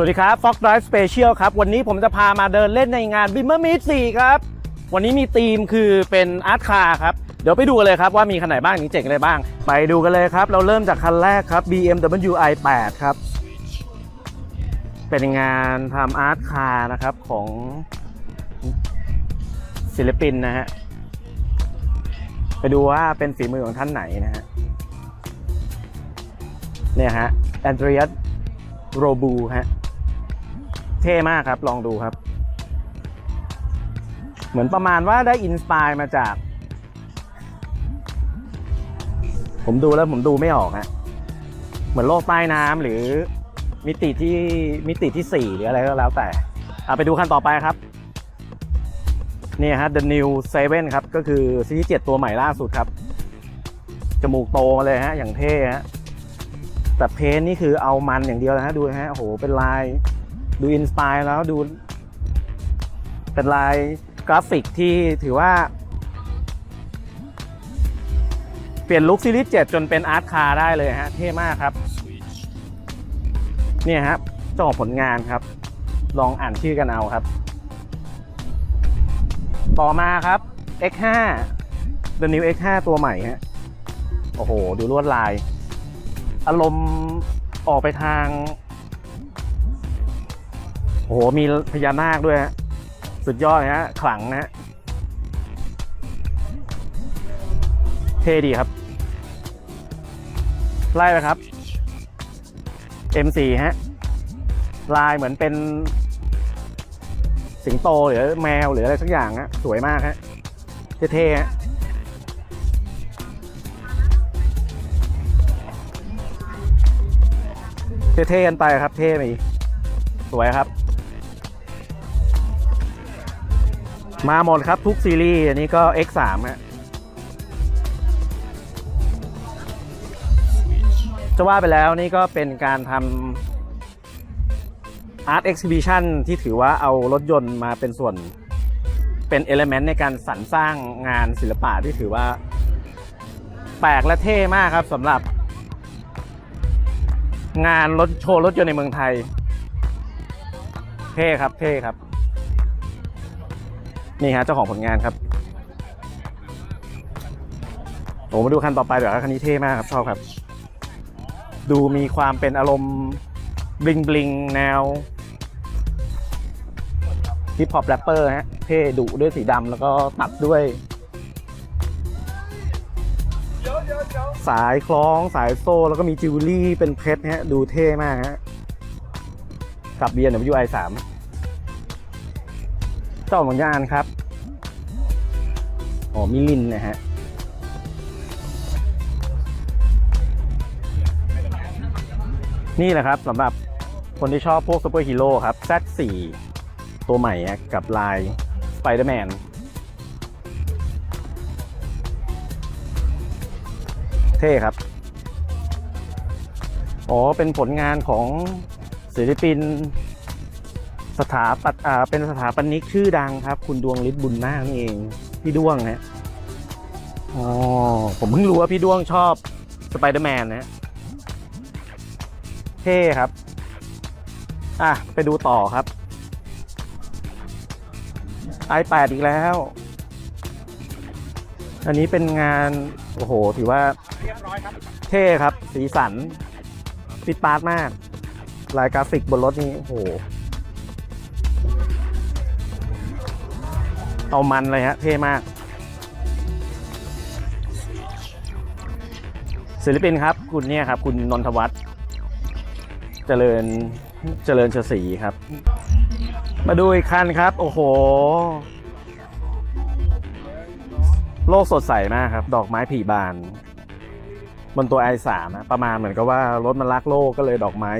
สวัสดีครับ Fox Drive Special ครับ วันนี้ผมจะพามาเดินเล่นในงาน b i m m e r Meet 4 ครับ วันนี้มีธีมคือเป็นอาร์ตคาร์ครับ เดี๋ยวไปดูกันเลยครับว่ามีคันไหนบ้างนี่เจ๋งอะไรบ้าง ไปดูกันเลยครับ เราเริ่มจากคันแรกครับ BMW i8 ครับ เป็นงานทำอาร์ตคาร์นะครับของศิลปินนะฮะ ไปดูว่าเป็นฝีมือของท่านไหนนะฮะ เนี่ยฮะแอนเดรียสโรบูฮะ เท่มากครับ ลองดูครับ เหมือนประมาณว่าได้อินสปายมาจาก ผมดูแล้วผมดูไม่ออกฮะเหมือนโลกใต้น้ำหรือมิติที่มิติที่ 4 หรืออะไรก็แล้วแต่เอาไปดูขั้นต่อไปครับนี่ฮะ The New 7 ครับ ก็คือซีรีส์7ตัวใหม่ล่าสุดครับ จมูกโตมาเลยฮะ อย่างเท่ฮะ แต่เพนนี่คือเอามันอย่างเดียวนะฮะ ดูฮะ โอ้โห เป็นลาย ดูอินสปายแล้วดู เป็นลาย กราฟิกที่ถือว่า เปลี่ยนลุคซีรีส์7จนเป็นอาร์ตคาร์ได้เลยฮะ เท่มากครับ เนี่ยครับเจ้าของผลงานครับ ลองอ่านชื่อกันเอาครับ ต่อมาครับ X5 The New X5 ตัวใหม่ฮะ โอ้โห ดูลวดลาย อารมณ์ออกไปทางโอ้โหมีพญานาคด้วยฮะ สุดยอดเลยฮะ ขลังนะฮะ เท่ดีครับ ไล่ไปครับ M4 ฮะ ลายเหมือนเป็น สิงโตหรือแมวหรืออะไรสักอย่างฮะ สวยมากฮะ เท่ๆฮะเท่ๆกันไปครับ เท่ไปสวยครับ มาหมดครับทุกซีรีส์อันนี้ก็ X3 ฮะจะว่าไปแล้วนี่ก็เป็นการทำ Art Exhibition ที่ถือว่าเอารถยนต์มาเป็นส่วนเป็นเอลเมนต์ในการสรรสร้างงานศิลปะที่ถือว่า แปลกและเท่มากครับสำหรับ งานรถโชว์รถยนต์ในเมืองไทย เท่ครับเท่ครับ นี่ฮะเจ้าของผลงานครับโอ้มาดูคันต่อไปเดี๋ยวคันนี้เท่มากครับชอบครับ ดูมีความเป็นอารมณ์บลิงบลิงแนวฮิปฮอปแรปเปอร์ฮะเท่ดุด้วยสีดำแล้วก็ตัดด้วย สายคล้องสายโซ่แล้วก็มีจิวเวลรี่เป็นเพชรฮะดูเท่มากฮะกับ BMW i3 เจ้าของงานครับอ๋อมิลินนะฮะนี่แหละครับสำหรับคนที่ชอบพวกซูเปอร์ฮีโร่ครับ Z4 ตัวใหม่กับลาย Spider-Man เท่ครับ อ๋อ เป็นผลงานของศิลปิน สถาปัตอ่าเป็นสถาปนิกชื่อดังครับ คุณดวงฤทธิ์บุญนาคนี่เอง พี่ดวงฮะอ๋อผมเพิ่งรู้ว่าพี่ดวงชอบสไปเดอร์แมนนะเท่ครับ อะ ไปดูต่อครับ i8 อีกแล้ว อันนี้เป็นงาน โอ้โห ถือว่าเท่ครับ สีสันฟิตปาร์ตมาก ลายกราฟิกบนรถนี่ โอ้โห เอามันเลยฮะ เท่มาก ศิลปินครับ คุณเนี่ยครับ คุณนนทวัฒน์เจริญเจริญเฉศรีครับ มาดูอีกคันครับ โอ้โห โลกสดใสมากครับ ดอกไม้ผีบาน บนตัว i3 นะประมาณเหมือนกับว่ารถมันรักโลกก็เลยดอกไม้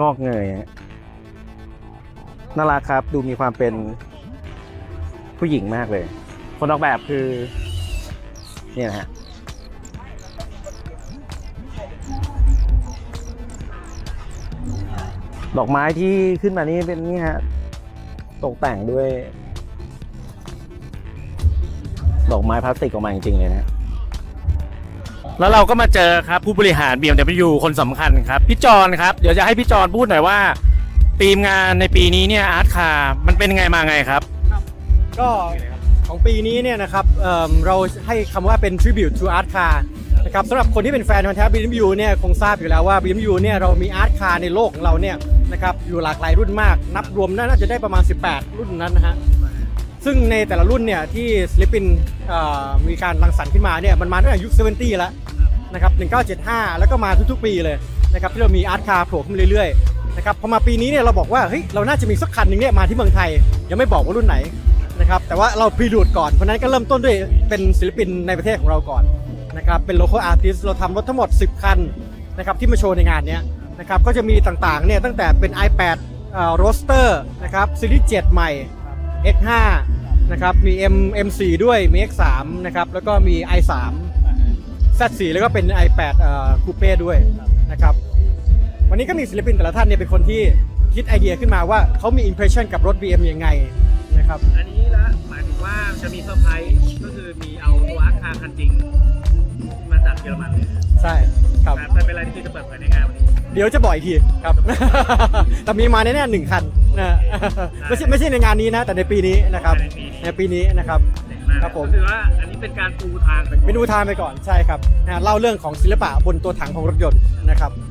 งอกเงยฮะน่ารักครับ ดูมีความเป็น ผู้หญิงมากเลย คนออกแบบคือ เนี่ยนะฮะดอกไม้ที่ขึ้นมานี่เป็นนี่ฮะตกแต่งด้วย ดอกไม้พลาสติกออกมาจริงๆเลยนะแล้วเราก็มาเจอครับผู้บริหาร BMW คนสำคัญครับพี่จอนครับ เดี๋ยวจะให้พี่จอนพูดหน่อยว่าทีมงานในปีนี้เนี่ยอาร์ตคามันเป็นไงมาไงครับ ก็ของปีนี้เนี่ยนะครับเเราให้คำว่าเป็น tribute to art car นะครับสำหรับคนที่เป็นแฟนพันธุ์แท้ BMW เนี่ยคงทราบอยู่แล้วว่า BMW เนี่ยเรามี art car ในโลกของเราเนี่ยนะครับอยู่หลากหลายรุ่นมาก นับรวมน่าจะได้ประมาณ 18 รุ่นนั้นนะฮะซึ่งในแต่ละรุ่นเนี่ยที่ศิลปินมีการรังสรรค์ขึ้นมาเนี่ยมันมาตั้งแต่ยุค 70 แล้วนะครับ 1975 แล้วก็มาทุกๆ ปีเลยนะครับที่เรามี art car โผล่ขึ้นมาเรื่อยๆนะครับพอมาปีนี้เนี่ยเราบอกว่าเฮ้ยเราน่าจะมีสักคันหนึ่งเนี่ยมาที่เมืองไทย ยังไม่บอกว่ารุ่นไหน นะครับแต่ว่าเราพรีดูดก่อนเพราะนั้นก็เริ่มต้นด้วยเป็นศิลปินในประเทศของเราก่อนนะครับเป็น local artist เราทำรถทั้งหมด 10 คันนะครับที่มาโชว์ในงานนี้นะครับก็จะมีต่างๆเนี่ยตั้งแต่เป็น i8 เอ่อ roadster นะครับซีรีส์7ใหม่ X5 นะครับมี M M4 ด้วยมี X3 นะครับแล้วก็มี i3 Z4 แล้วก็เป็น i8 เอ่อ coupe ด้วยนะครับวันนี้ก็มีศิลปินแต่ละท่านเนี่ยเป็นคนที่คิดไอเดียขึ้นมาว่าเขามี impression กับรถ BM ยังไง นะครับอันนี้ละหมายถึงว่าจะมีเซอร์ไพรส์ก็คือมีเอาตัวอาคารคันจริง มาจากเยอรมันเลยใช่ครับแต่เป็นอะไรที่จะเปิดเผยในงานวันนี้เดี๋ยวจะบอกอีกทีครับ แต่มีมาแน่ๆหนึ่งคันนะไม่ใช่ไม่ใช่ในงานนี้นะ แต่ในปีนี้นะครับ ในปีนี้ในปีนี้นะครับเจ๋งมากครับผมก็คือว่าอันนี้เป็นการปูทางไปก่อนเมนูทานไปก่อนใช่ครับนะเล่าเรื่องของศิลปะบนตัวถังของรถยนต์นะครับแล้ว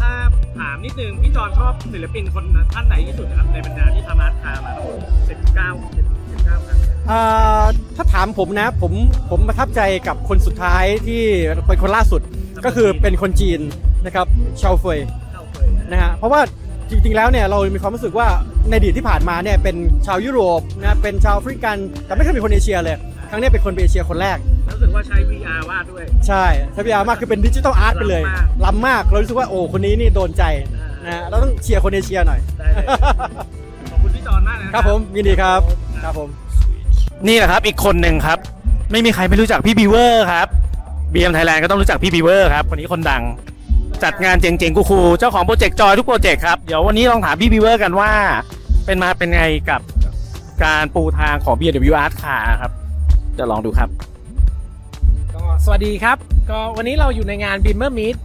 ถ้าถามนิดนึงพี่จอนชอบศิลปินคนท่านไหนที่สุดนะครับในบรรดาที่ทำอาร์ตคาร์มาทั้งหมด19 19ครั้งอ่าถ้าถามผมนะผมผมประทับใจกับคนสุดท้ายที่เป็นคนล่าสุดก็คือเป็นคนจีนนะครับชาวเฟยเข้าเคยนะฮะเพราะว่าจริงๆแล้วเนี่ยเรามีความรู้สึกว่าในอดีตที่ผ่านมาเนี่ยเป็นชาวยุโรปนะเป็นชาวแอฟริกันแต่ไม่เคยเป็นคนเอเชียเลย ครั้งนี้เป็นคนเอเชียคนแรก รู้สึกว่าใช้ VR วาดด้วย ใช่ทวิยามากคือเป็นดิจิทัลอาร์ตไปเลยล้ำมากล้ำมากเรารู้สึกว่าโอ้คนนี้นี่โดนใจนะฮะเราต้องเชียร์คนเอเชียหน่อย ได้เลย ขอบคุณพี่จอนมากเลยนะ ครับผมยินดีครับครับผม นี่แหละครับอีกคนหนึ่งครับ ไม่มีใครไม่รู้จักพี่บีเวอร์ครับบีเอ็มไทยแลนด์ก็ต้องรู้จักพี่บีเวอร์ครับคนนี้คนดัง จัดงานเจ๋งๆกูๆเจ้าของโปรเจกต์จอยทุกโปรเจกต์ครับเดี๋ยววันนี้ลองถามพี่บีเวอร์กันว่า เป็นมาเป็นไงกับการปูทางของ BMW Art Car ครับจะลองดูครับก็ สวัสดีครับ ก็วันนี้เราอยู่ในงาน b i m m e r Meet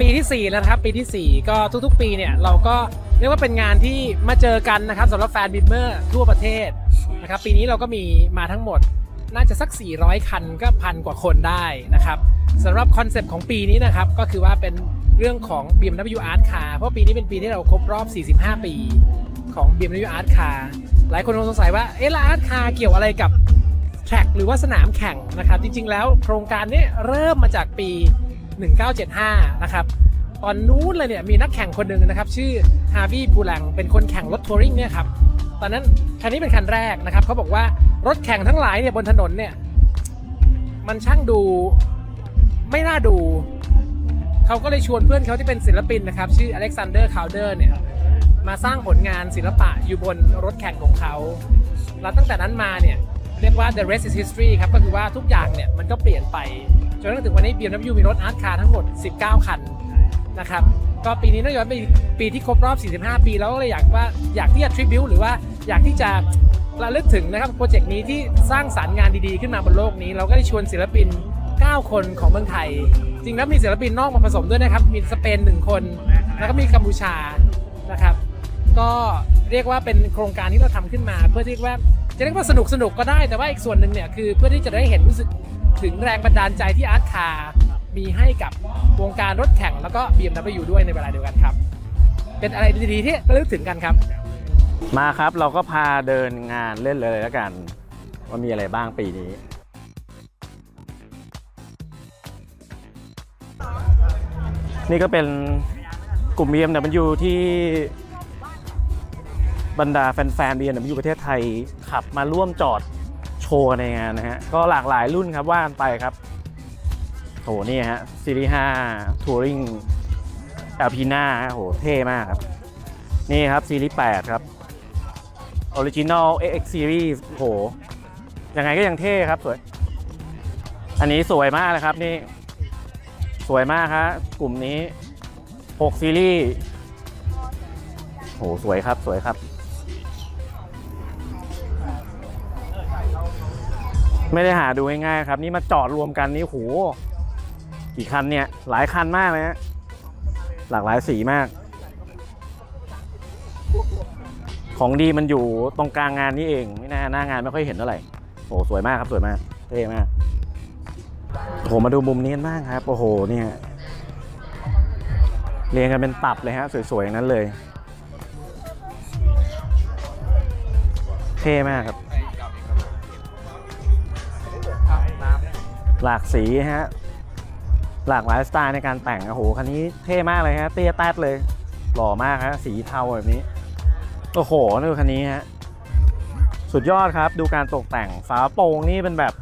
ปีที่ 4 แล้วครับ ปีทีสี่ 4 ก็ทุกๆ ปีเนี่ยเราก็เรียกว่าเป็นงานที่มาเจอกันนะครับสำหรับแฟน b i m m e r ทั่วประเทศนะครับปีนี้เราก็มีมาทั้งหมดน่าจะสัก 400 คันก็พันกว่าคนได้นะครับสำหรับคอนเซปต์ของปีนี้นะครับก็คือว่าเป็นเรื่องของ BMW Art Car เพราะปีนี้เป็นปีที่เราครบรอบ 45 ปีของ BMW Art Car หลายคนคงสงสัยว่าเอ๊ะแล้ว Art Car เกี่ยวอะไรกับ แทร็กหรือว่าสนามแข่งนะครับ จริง ๆ แล้วโครงการนี้เริ่มมาจากปี 1975 นะครับ ตอนนู้นเลยเนี่ยมีนักแข่งคนหนึ่งนะครับ ชื่อฮาร์วิบูลังเป็นคนแข่งรถทัวริงเนี่ยครับ ตอนนั้นคันนี้เป็นคันแรกนะครับเขาบอกว่ารถแข่งทั้งหลายเนี่ยบนถนนเนี่ยมันช่างดูไม่น่าดู เขาก็เลยชวนเพื่อนเขาที่เป็นศิลปินนะครับ ชื่ออเล็กซานเดอร์คาวเดอร์เนี่ยมาสร้างผลงานศิลปะอยู่บนรถแข่งของเขา แล้วตั้งแต่นั้นมาเนี่ย เรียกว่า the rest is history ครับ ก็คือว่าทุกอย่างเนี่ยมันก็เปลี่ยนไป จนกระทั่งถึงวันนี้ BMW มีรถอาร์ตคาร์ทั้งหมด 19 คันนะครับ ก็ปีนี้น่าย้อนไปปีที่ครบรอบ 45 ปี แล้วก็เลยอยากว่าอยากที่จะ tribute หรือว่าอยากที่จะระลึกถึงนะครับโปรเจกต์นี้ที่สร้างสารรค์งานดีๆ ขึ้นมาบนโลกนี้ เราก็ได้ชวนศิลปิน 9 คนของเมืองไทย จริงแล้วมีศิลปินนอกมาผสมด้วยนะครับ มีสเปน 1 คน แล้วก็มีกัมพูชานะครับ ก็เรียกว่าเป็นโครงการที่เราทำขึ้นมา เพื่อที่ว่า จะเรียกว่าสนุกสนุกก็ได้แต่ว่าอีกส่วนหนึ่งเนี่ยคือเพื่อที่จะได้เห็นรู้สึกถึงแรงบันดาลใจที่อาร์ตคาร์มีให้กับวงการรถแข่งแล้วก็ BMW ด้วยในเวลาเดียวกันครับ เป็นอะไรดีๆที่ระลึกถึงกันครับ มาครับเราก็พาเดินงานเล่นเลยแล้วกัน ว่ามีอะไรบ้างปีนี้นี่ก็เป็นกลุ่ม BMW ที่ บรรดาแฟนๆ BMW ประเทศไทยขับมาร่วมจอดโชว์ในงานนะฮะ ก็หลากหลายรุ่นครับว่ากันไปครับโหนี่ฮะซีรีส์5 Touring Alpina โห เท่มากครับ นี่ครับซีรีส์8ครับ Original AX Series โห ยังไงก็ยังเท่ครับสวย อันนี้สวยมากเลยครับนี่ สวยมากครับกลุ่มนี้ 6 ซีรีส์โห สวยครับ สวยครับ ไม่ได้หาดูง่ายๆครับ นี่มาจอดรวมกันนี่โหกี่คันเนี่ย หลายคันมากเลยฮะหลากหลายสีมาก ของดีมันอยู่ตรงกลางงานนี่เอง ไม่น่าหน้างานไม่ค่อยเห็นเท่าไหร่โอ้สวยมากครับสวยมากเท่มากโอ้มาดูมุมนี้กันบ้างครับ โอ้โหเนี่ยเรียงกันเป็นตับเลยฮะสวยๆอย่างนั้นเลย เท่มากครับ หลากสีฮะหลากหลายสไตล์ในการแต่งโอ้โหคันนี้เท่มากเลยฮะเตี้ยแตดเลยหล่อมากฮะสีเทาแบบนี้โอ้โหนี่คันนี้ฮะสุดยอดครับดูการตกแต่งฝาโปร่งนี่เป็นแบบ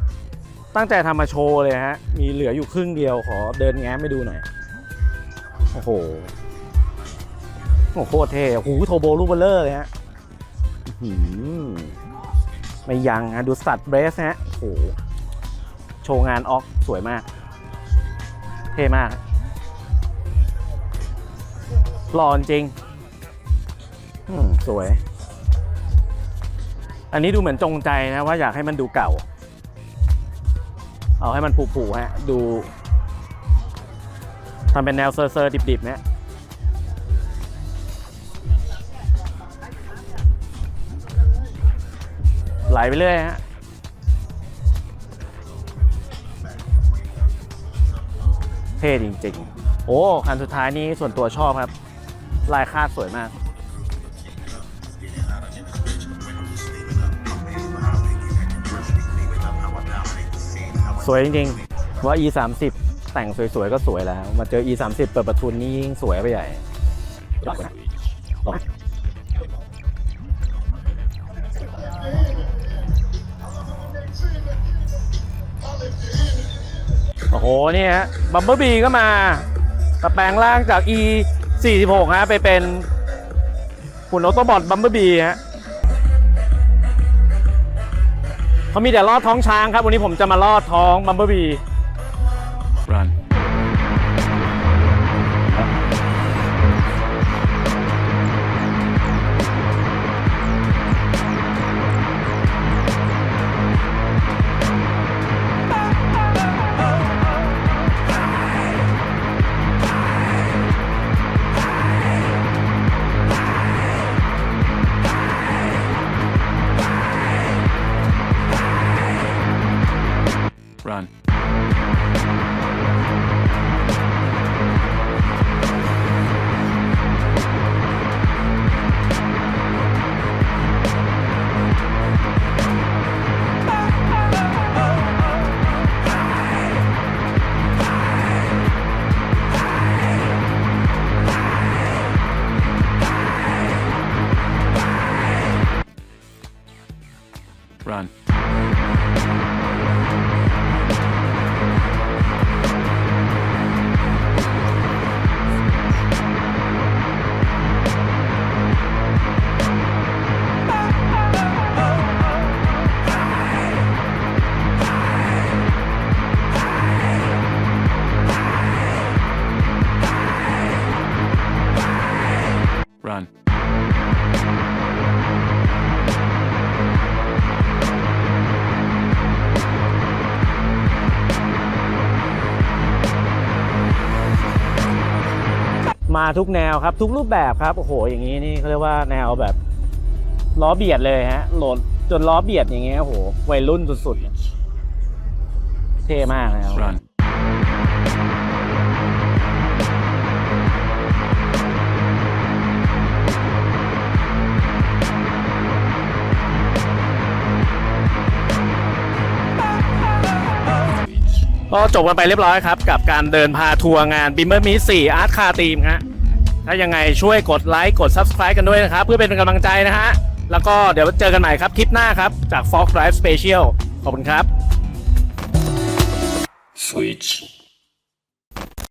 ตั้งใจทำมาโชว์เลยฮะมีเหลืออยู่ครึ่งเดียวขอเดินแง้มไปดูหน่อยโอ้โหโอ้โหโคตรเท่โอ้โหโทโบลูเบลเลอร์เลยฮะหือไม่ยังฮะดูสัตัดเบรสฮะโอ้โห โชว์งานออกสวยมาก เท่มากหล่อจริงอืมสวย อันนี้ดูเหมือนจงใจนะว่าอยากให้มันดูเก่า เอาให้มันผุๆฮะ ดูทำเป็นแนวเซอร์ๆดิบๆเนี่ยไหลไปเรื่อยฮะ เท่จริงๆ โอ้ คันสุดท้ายนี้ส่วนตัวชอบครับ ลายคาดสวยมาก สวยจริงๆ ว่า e 3 0แต่งสวยๆ ก็สวยแล้ว มาเจอ e 3 0เปิดประทุนนี่ยิ่งสวยไปใหญ่ โอ้โหนี่ฮะบัมเบอร์บีก็มาแปลงร่างจาก e 4 6ฮะไปเป็นหุ่นออโตบอทบัมเบอร์บีฮะเขามีแต่ลอดท้องช้างครับ วันนี้ผมจะมาลอดท้องบัมเบอร์บี Run. รัน Run. มาทุกแนวครับ ทุกรูปแบบครับ โอ้โห อย่างนี้นี่เขาเรียกว่าแนวแบบล้อเบียดเลยฮะ โหลดจนล้อเบียดอย่างเงี้ย โอ้โห วัยรุ่นสุดๆ เท่มากนะครับ ก็จบกันไปเรียบร้อยครับ กับการเดินพาทัวร์งาน b i m m e r Meet 4 Art Car Team ฮะถ้ายังไงช่วยกดไลค์กด Subscribe กันด้วยนะครับ เพื่อเป็นกำลังใจนะฮะ แล้วก็เดี๋ยวเจอกันใหม่ครับ คลิปหน้าครับ จาก Fox Drive Special ขอบคุณครับ Switch.